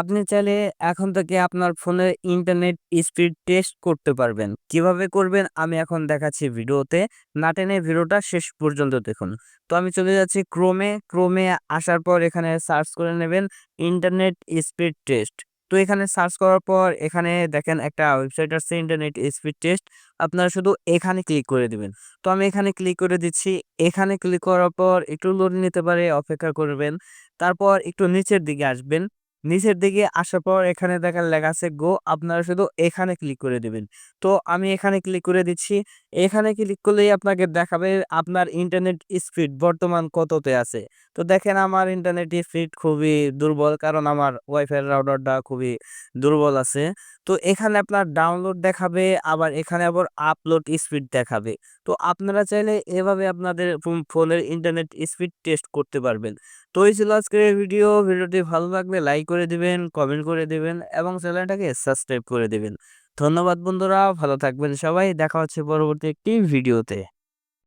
আপনি চাইলে এখন থেকে আপনার ফোনের ইন্টারনেট স্পিড টেস্ট করতে পারবেন। কীভাবে করবেন? আমি এখন দেখাচ্ছি ভিডিওতে। না টেনে ভিডিওটা শেষ পর্যন্ত দেখুন। তো আমি চলে যাচ্ছি ক্রোমে। ক্রোমে আসার পর এখানে সার্চ করে নেবেন ইন্টারনেট স্পিড টেস্ট। তো এখানে সার্চ করার পর এখানে দেখেন একটা ওয়েবসাইট আছে ইন্টারনেট স্পিড টেস্ট। আপনারা শুধু এখানে ক্লিক করে দিবেন। তো আমি এখানে ক্লিক করে দিচ্ছি। এখানে ক্লিক করার পর একটু লোড নিতে পারে, অপেক্ষা করবেন। তারপর একটু নিচের দিকে আসবেন। নিচের দিকে আসার পর এখানে দেখেন লেখা আছে গো আপনারা শুধু এখানে ক্লিক করে দেবেন। তো আমি এখানে ক্লিক করে দিচ্ছি। এখানে ক্লিক করলেই আপনাকে দেখাবে আপনার ইন্টারনেট স্পিড বর্তমান কততে আছে। তো দেখেন আমার ইন্টারনেট স্পিড খুবই দুর্বল কারণ আমার ওয়াইফাই রাউটারটা খুবই দুর্বল আছে। তো এখানে আপনার ডাউনলোড দেখাবে, আবার এখানে আবার আপলোড স্পিড দেখাবে। তো আপনারা চাইলে এভাবে আপনাদের ফোনের ইন্টারনেট স্পিড টেস্ট করতে পারবেন। তো এই ছিল আজকের ভিডিও ভিডিওটি ভালো লাগলে লাইক করে দিবেন কমেন্ট করে দিবেন এবং চ্যানেলটাকে সাবস্ক্রাইব করে দিবেন। ধন্যবাদ বন্ধুরা ভালো থাকবেন সবাই দেখা হচ্ছে পরবর্তী একটি ভিডিওতে।